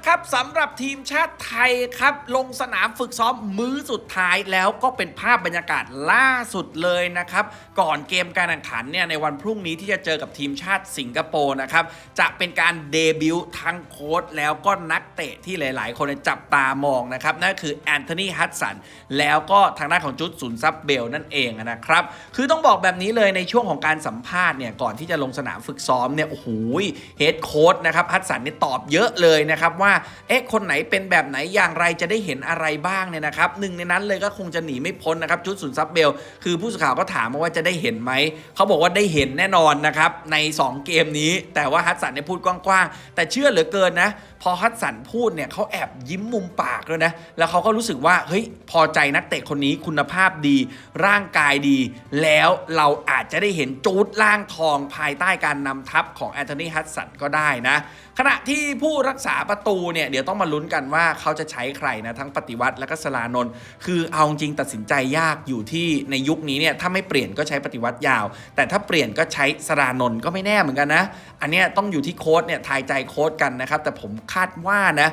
ละครับสำหรับทีมชาติไทยครับ ลงสนามฝึกซ้อมมื้อสุดท้ายแล้วก็เป็นภาพบรรยากาศล่าสุดเลยนะครับ ก่อนเกมการแข่งขันเนี่ยในวันพรุ่งนี้ที่จะเจอกับทีมชาติสิงคโปร์นะครับ จะเป็นการเดบิวต์ทั้งโค้ชแล้วก็นักเตะที่หลาย ๆ คนจับตามองนะครับ นั่นคือแอนโทนีฮัตสันแล้วก็ทางด้านของจุดศูนย์ซับเบลนั่นเองนะครับ คือต้องบอกแบบนี้เลยในช่วงของการสัมภาษณ์เนี่ยก่อนที่จะลงสนามฝึกซ้อมเนี่ยโอ้โหเฮดโค้ชนะครับฮัตสันเนี่ยตอบเยอะเลยนะครับว่าเอ๊ะคนไหนเป็นแบบไหนอย่างไรจะได้เห็นอะไรบ้างเนี่ยนะครับหนึ่งในนั้นเลยก็คงจะหนีไม่พ้นนะครับชุดศูนย์ซับเบล คือผู้สื่อข่าวก็ถามมาว่าจะได้เห็นไหม เขาบอกว่าได้เห็นแน่นอนนะครับใน 2 เกมนี้ แต่ว่าฮัตสันเนี่ยพูดกว้างๆแต่เชื่อเหลือเกินนะ พอฮัตสันพูดเนี่ยเขาแอบยิ้มมุมปากเลยนะ แล้วเขาก็รู้สึกว่าเฮ้ยพอใจนักเตะคนนี้คุณภาพดี ร่างกายดี แล้วเราอาจจะได้เห็นจูดล่างทองภายใต้การนำทัพของแอนโทนีฮัตสันก็ได้นะ ขณะที่ผู้รักษาประตูเนี่ยเดี๋ยวต้องมาลุ้นกันว่าเขาจะใช้ใครนะทั้งปฏิวัติและก็สลานนท์คือเอาจริงตัดสินใจยากอยู่ที่ในยุคนี้เนี่ยถ้าไม่เปลี่ยนก็ใช้ปฏิวัติยาว แต่ถ้าเปลี่ยนก็ใช้สลานนท์ก็ไม่แน่เหมือนกันนะ อันนี้ต้องอยู่ที่โค้ดเนี่ยทายใจโค้ดกันนะครับแต่ผมคาดว่านะ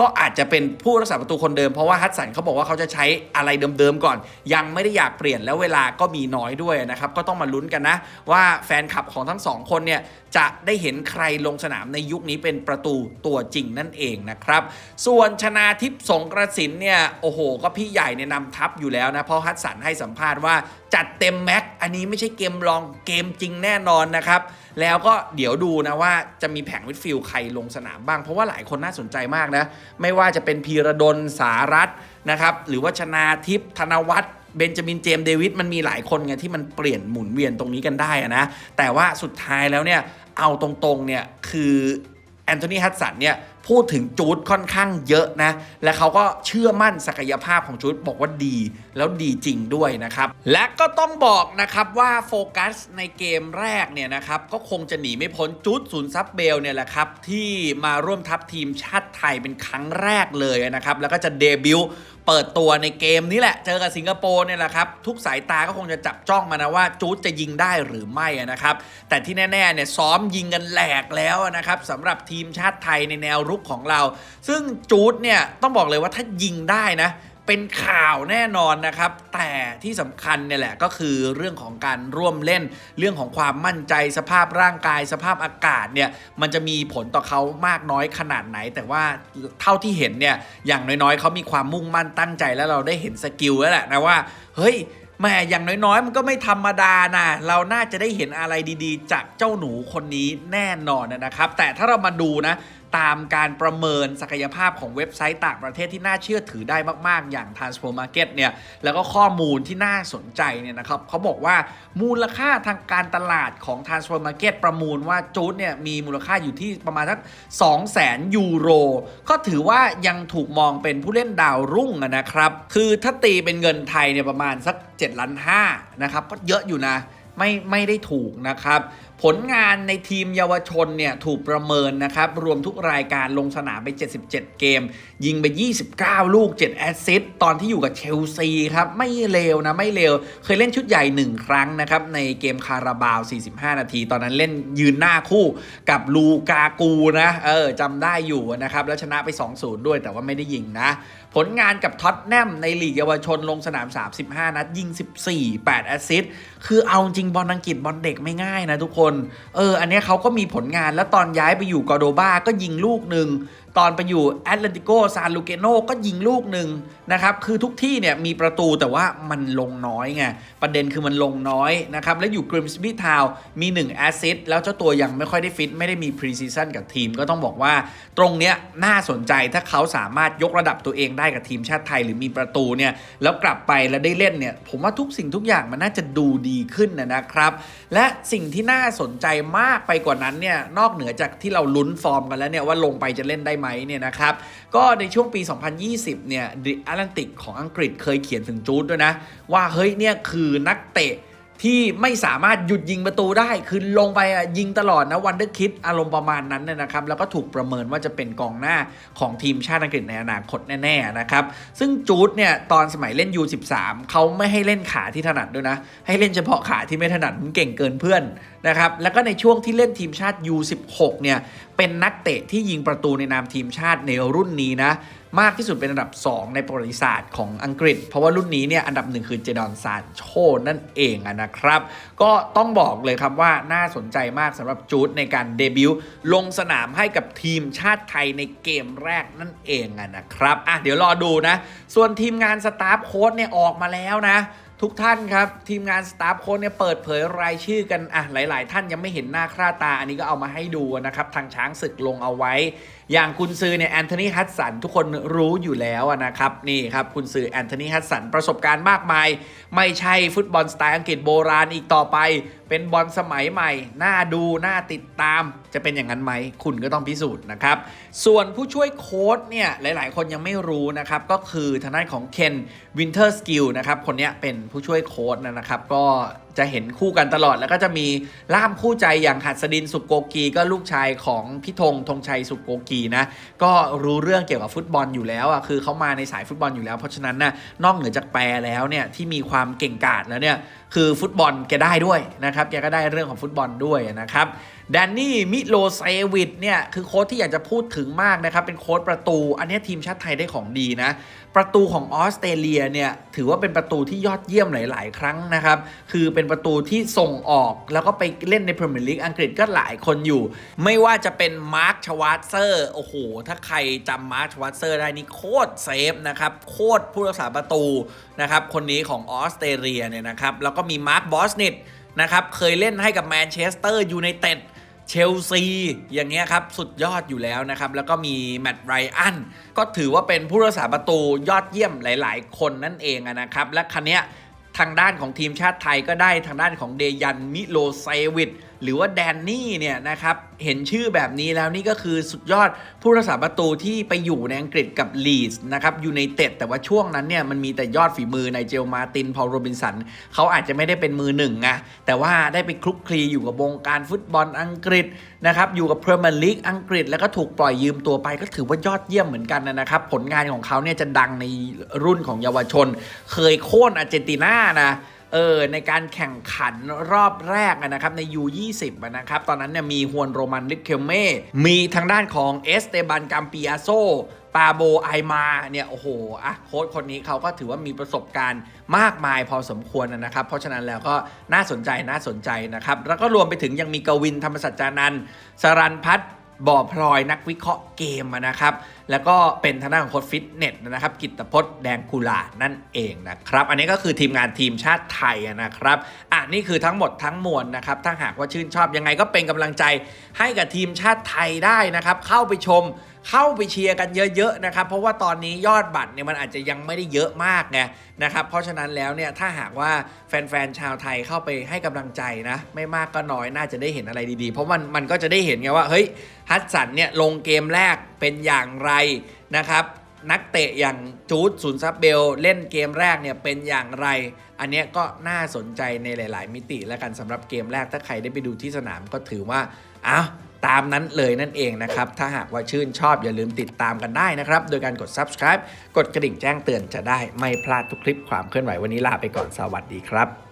ก็อาจจะเป็นผู้รักษาประตูคนเดิมเพราะว่าฮัตสันเขาบอกว่าเขาจะใช้อะไรเดิมๆก่อน ยังไม่ได้อยากเปลี่ยนแล้วเวลาก็มีน้อยด้วยนะครับ ก็ต้องมาลุ้นกันนะ ว่าแฟนคลับของทั้งสองคนเนี่ย จะได้เห็นใครลงสนามในยุคนี้เป็นประตูตัวจริงนั่นเองนะครับ ส่วนชนาทิพย์สงกระสินเนี่ย โอ้โห ก็พี่ใหญ่เนี่ยนำทัพอยู่แล้วนะเพราะฮัตสันให้สัมภาษณ์ว่าจัดเต็มแม็กอันนี้ไม่ใช่เกมลองเกมจริงแน่นอนนะครับ แล้วก็เดี๋ยวดูนะว่าจะมีแผงวิดฟิลใครลงสนามบ้าง เพราะว่าหลายคนน่าสนใจมากนะ ไม่ว่าจะเป็นพีระดลสารัตนะครับ หรือว่าชนาทิพย์ธนวัฒน์เบนจามินเจมส์เดวิดมันมีหลายคนไงที่มันเปลี่ยนหมุนเวียนตรงนี้กันได้อะนะ แต่ว่าสุดท้ายแล้วเนี่ยเอาตรงๆเนี่ยคือแอนโทนีฮัตสันเนี่ย พูดถึงจูดค่อนข้างเยอะนะ และเขาก็เชื่อมั่นศักยภาพของจูดบอกว่าดี แล้วดีจริงด้วยนะครับ และก็ต้องบอกนะครับว่าโฟกัสในเกมแรกเนี่ยนะครับ ก็คงจะหนีไม่พ้นจูดศูนย์ซับเบลเนี่ยแหละครับ ที่มาร่วมทัพทีมชาติไทยเป็นครั้งแรกเลยนะครับ แล้วก็จะเดบิวต์เปิดตัวในเกมนี้แหละเจอกับสิงคโปร์เนี่ยแหละครับ ทุกสายตาก็คงจะจับจ้องมานะว่าจูดจะยิงได้หรือไม่นะครับ แต่ที่แน่ๆเนี่ยซ้อมยิงกันแหลกแล้วนะครับสำหรับทีมชาติไทยในแนวรุกของเรา ซึ่งจูดเนี่ยต้องบอกเลยว่าถ้ายิงได้นะ เป็นข่าวแน่นอนนะครับ แต่ที่สำคัญเนี่ยแหละก็คือเรื่องของการร่วมเล่น เรื่องของความมั่นใจสภาพร่างกาย สภาพอากาศเนี่ยมันจะมีผลต่อเขามากน้อยขนาดไหน แต่ว่าเท่าที่เห็นเนี่ยอย่างน้อยๆเขามีความมุ่งมั่นตั้งใจแล้วเราได้เห็นสกิลแล้วแหละนะว่า เฮ้ยแหม่อย่างน้อยๆ มันก็ไม่ธรรมดานะ เราน่าจะได้เห็นอะไรดีๆ จากเจ้าหนูคนนี้แน่นอนนะครับ แต่ถ้าเรามาดูนะ ตามการประเมินศักยภาพของเว็บไซต์ต่างประเทศที่น่าเชื่อถือได้มาก ๆ อย่าง Transfer Market เนี่ยแล้วก็ข้อมูลที่น่าสนใจเนี่ยนะครับเขาบอกว่ามูลค่าทางการตลาดของ Transfer Market ประมูลว่าจูดเนี่ยมีมูลค่าอยู่ที่ประมาณสัก2 0 0 0 0ยูโร ก็ถือว่ายังถูกมองเป็นผู้เล่นดาวรุ่งนะครับ คือถ้าตีเป็นเงินไทยเนี่ยประมาณสัก7ล้าน5นะครับก็เยอะอยู่นะไม่ไม่ได้ถูกนะครับ ผลงานในทีมเยาวชนเนี่ยถูกประเมินนะครับ รวมทุกรายการลงสนามไป 77 เกม ยิงไป 29 ลูก 7 แอสซิสต์ตอนที่อยู่กับเชลซีครับ ไม่เลวนะ ไม่เลว เคยเล่นชุดใหญ่ 1 ครั้งนะครับ ในเกมคาราบาว 45 นาที ตอนนั้นเล่นยืนหน้าคู่กับลูกากูนะ เออจำได้อยู่นะครับ แล้วชนะไป 2-0 ด้วยแต่ว่าไม่ได้ยิงนะ ผลงานกับท็อตแนมในลีกเยาวชนลงสนาม 35 นัดยิง 14 8 แอสซิสต์คือเอาจริงบอลอังกฤษบอลเด็กไม่ง่ายนะทุกคนเออ อันนี้เขาก็มีผลงานแล้วตอนย้ายไปอยู่กอโดบาก็ยิงลูกหนึ่ง ตอนไปอยู่แอตเลติโกซานลูเกโนก็ยิงลูกหนึ่งนะครับ คือทุกที่เนี่ยมีประตูแต่ว่ามันลงน้อยไง ประเด็นคือมันลงน้อยนะครับ แล้วอยู่กริมสบีทาวมี1แอสซิสแล้วเจ้าตัวยังไม่ค่อยได้ฟิต ไม่ได้มีพรีซีซั่นกับทีม ก็ต้องบอกว่าตรงเนี้ยน่าสนใจถ้าเขาสามารถยกระดับตัวเองได้กับทีมชาติไทย หรือมีประตูเนี่ยแล้วกลับไปแล้วได้เล่นเนี่ยผมว่าทุกสิ่งทุกอย่างมันน่าจะดูดีขึ้นนะนะครับ และสิ่งที่น่าสนใจมากไปกว่านั้นเนี่ยนอกเหนือจากที่เราลุ้นฟอร์มกันแล้วเนี่ยว่าลงไปจะเล่นได้ไหมเนี่ยนะครับ ก็ในช่วงปี 2020 เนี่ยดิแอตแลนติกของอังกฤษเคยเขียนถึงจูดด้วยนะ ว่าเฮ้ยเนี่ยคือนักเตะ ที่ไม่สามารถหยุดยิงประตูได้ คือลงไปอะยิงตลอดนะวันเดอร์คิดอารมณ์ประมาณนั้นเนี่ยนะครับ แล้วก็ถูกประเมินว่าจะเป็นกองหน้าของทีมชาติอังกฤษในอนาคตแน่ๆนะครับ ซึ่งจูดเนี่ยตอนสมัยเล่น U13 เขาไม่ให้เล่นขาที่ถนัดด้วยนะ ให้เล่นเฉพาะขาที่ไม่ถนัดมันเก่งเกินเพื่อนนะครับ แล้วก็ในช่วงที่เล่นทีมชาติ U16 เนี่ยเป็นนักเตะที่ยิงประตูในนามทีมชาติในรุ่นนี้นะ มากที่สุดเป็นอันดับ 2 ในประวัติศาสตร์ของอังกฤษ เพราะว่ารุ่นนี้เนี่ยอันดับหนึ่งคือเจดอนซานโชนั่นเองนะครับ ก็ต้องบอกเลยครับว่าน่าสนใจมากสำหรับจูดในการเดบิวต์ลงสนามให้กับทีมชาติไทยในเกมแรกนั่นเองนะครับอะเดี๋ยวรอดูนะ ส่วนทีมงานสตาฟโค้ดเนี่ยออกมาแล้วนะ ทุกท่านครับ ทีมงานสตาฟโค้ดเนี่ยเปิดเผยรายชื่อกันอะหลาย ๆ ท่านยังไม่เห็นหน้าค่าตา อันนี้ก็เอามาให้ดูนะครับ ทางช้างศึกลงเอาไว้ อย่างคุณซือเนี่ยแอนโทนีฮัตสันทุกคนรู้อยู่แล้วนะครับ นี่ครับ คุณซือแอนโทนีฮัตสันประสบการณ์มากมาย ไม่ใช่ฟุตบอลสไตล์อังกฤษโบราณอีกต่อไปเป็นบอลสมัยใหม่ น่าดู น่าติดตาม จะเป็นอย่างนั้นไหม คุณก็ต้องพิสูจน์นะครับ ส่วนผู้ช่วยโค้ชเนี่ย หลาย ๆ คนยังไม่รู้นะครับ ก็คือทางด้านของเคนวินเทอร์สกิลนะครับ คนนี้เป็นผู้ช่วยโค้ชนะครับ ก็ จะเห็นคู่กันตลอด แล้วก็จะมีล่ามคู่ใจอย่างหัสดินสุกโกกีก็ลูกชายของพี่ธงธงชัยสุกโกกีนะก็รู้เรื่องเกี่ยวกับฟุตบอลอยู่แล้วอะคือเขามาในสายฟุตบอลอยู่แล้ว เพราะฉะนั้นนะนอกเหนือจากแปลแล้วเนี่ยที่มีความเก่งกาจแล้วเนี่ยคือฟุตบอลแกได้ด้วยนะครับแกก็ได้เรื่องของฟุตบอลด้วยนะครับแดนนี่มิโลเซวิดเนี่ยคือโค้ชที่อยากจะพูดถึงมากนะครับ เป็นโค้ชประตู อันนี้ทีมชาติไทยได้ของดีนะ ประตูของออสเตรเลียเนี่ยถือว่าเป็นประตูที่ยอดเยี่ยมหลาย ๆ ครั้งนะครับ คือเป็นประตูที่ส่งออกแล้วก็ไปเล่นในพรีเมียร์ลีกอังกฤษก็หลายคนอยู่ ไม่ว่าจะเป็นมาร์คชวาร์เซอร์โอ้โห ถ้าใครจำมาร์คชวาร์เซอร์ได้นี่โคตรเซฟนะครับโคตรผู้รักษาประตูนะครับคนนี้ของออสเตรเลียเนี่ยนะครับแล้วก็มีมาร์คบอสนิตนะครับเคยเล่นให้กับแมนเชสเตอร์ยูไนเต็ด เชลซีอย่างเงี้ยครับ สุดยอดอยู่แล้วนะครับ แล้วก็มีแมตต์ไรอันก็ถือว่าเป็นผู้รักษาประตูยอดเยี่ยมหลาย ๆ คนนั่นเองนะครับ และคันเนี้ยทางด้านของทีมชาติไทยก็ได้ทางด้านของเดยันมิโลเซวิด หรือว่าแดนนี่เนี่ยนะครับเห็นชื่อแบบนี้แล้วนี่ก็คือสุดยอดผู้รักษาประตูที่ไปอยู่ในอังกฤษกับลีสนะครับอยูไนเต็ดแต่ว่าช่วงนั้นเนี่ยมันมีแต่ยอดฝีมือในเจลมาตินพอลโรบินสันเขาอาจจะไม่ได้เป็นมือหนึ่งไงแต่ว่าได้ไปคลุกคลีอยู่กับวงการฟุตบอลอังกฤษนะครับอยู่กับพรีเมียร์ลีกอังกฤษ แล้วก็ถูกปล่อยยืมตัวไปก็ถือว่ายอดเยี่ยมเหมือนกันนะครับผลงานของเขาเนี่ยจะดังในรุ่นของเยาวชน เคยโค่นอาร์เจนตินานะ เออในการแข่งขันรอบแรกนะครับใน U20 นะครับตอนนั้นเนี่ยมีฮวนโรมันลิเคลเม่มีทางด้านของเอสเตบันกัมปิอาโซปาโบไอมาเนี่ยโอ้โหอะโค้ชคนนี้เขาก็ถือว่ามีประสบการณ์มากมายพอสมควรนะครับ เพราะฉะนั้นแล้วก็น่าสนใจน่าสนใจนะครับ แล้วก็รวมไปถึงยังมีกวินธรรมสัจจานันสรันพัฒน์ บ่อพลอยนักวิเคราะห์เกมนะครับ แล้วก็เป็นทางด้านของโค้ชฟิตเนสนะครับ กิตพจน์แดงกุลานั่นเองนะครับ อันนี้ก็คือทีมงานทีมชาติไทยนะครับ อะนี่คือทั้งหมดทั้งมวลนะครับ ถ้าหากว่าชื่นชอบยังไงก็เป็นกำลังใจให้กับทีมชาติไทยได้นะครับ เข้าไปชม เข้าไปเชียร์กันเยอะๆนะครับเพราะว่าตอนนี้ยอดบัตรเนี่ยมันอาจจะยังไม่ได้เยอะมากไงนะครับเพราะฉะนั้นแล้วเนี่ยถ้าหากว่าแฟนๆชาวไทยเข้าไปให้กำลังใจนะ ไม่มากก็น้อยน่าจะได้เห็นอะไรดีๆ เพราะมันมันก็จะได้เห็นไงว่าเฮ้ยฮัตสันเนี่ยลงเกมแรกเป็นอย่างไรนะครับนักเตะอย่างจูดศูนซับเบล เล่นเกมแรกเนี่ยเป็นอย่างไร อันนี้ก็น่าสนใจในหลาย ๆ มิติแล้วกันสำหรับเกมแรกถ้าใครได้ไปดูที่สนามก็ถือว่าอ้าว ตามนั้นเลยนั่นเองนะครับ ถ้าหากว่าชื่นชอบอย่าลืมติดตามกันได้นะครับ โดยการกด subscribe กดกระดิ่งแจ้งเตือนจะได้ไม่พลาดทุกคลิปความเคลื่อนไหววันนี้ลาไปก่อนสวัสดีครับ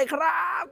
ยเลยครับ